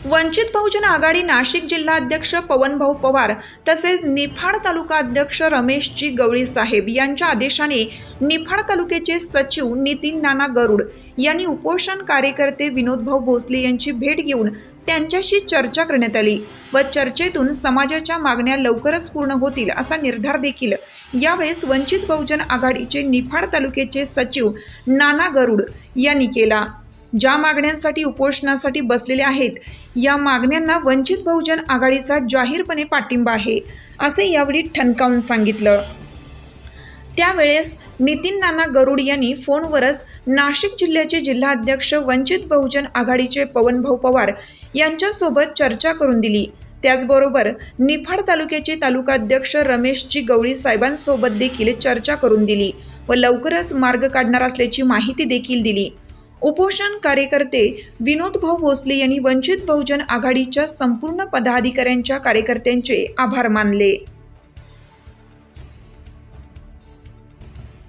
वंचित बहुजन आघाडी नाशिक जिल्हा अध्यक्ष पवनभाऊ पवार तसेच निफाड तालुका अध्यक्ष रमेशजी गवळी साहेब यांच्या आदेशाने निफाड तालुक्याचे सचिव नितीन नाना गरुड यांनी उपोषण कार्यकर्ते विनोदभाऊ भोसले यांची भेट घेऊन त्यांच्याशी चर्चा करण्यात आली व चर्चेतून समाजाच्या मागण्या लवकरच पूर्ण होतील असा निर्धार देखील. यावेळेस वंचित बहुजन आघाडीचे निफाड तालुक्याचे सचिव नाना गरुड यांनी केला. ज्या मागण्यांसाठी उपोषणासाठी बसलेले आहेत या मागण्यांना वंचित बहुजन आघाडीचा जाहीरपणे पाठिंबा आहे असे यावेळी ठणकावून सांगितलं. त्यावेळेस नितीन नाना गरुड यांनी फोनवरच नाशिक जिल्ह्याचे जिल्हाध्यक्ष वंचित बहुजन आघाडीचे पवनभाऊ पवार यांच्यासोबत चर्चा करून दिली. त्याचबरोबर निफाड तालुक्याचे तालुकाध्यक्ष रमेशजी गवळी साहेबांसोबत देखील चर्चा करून दिली व लवकरच मार्ग काढणार असल्याची माहिती देखील दिली. उपोषण कार्यकर्ते विनोद भाऊ भोसले यांनी वंचित बहुजन आघाडीच्या संपूर्ण पदाधिकाऱ्यांच्या कार्यकर्त्यांचे आभार मानले.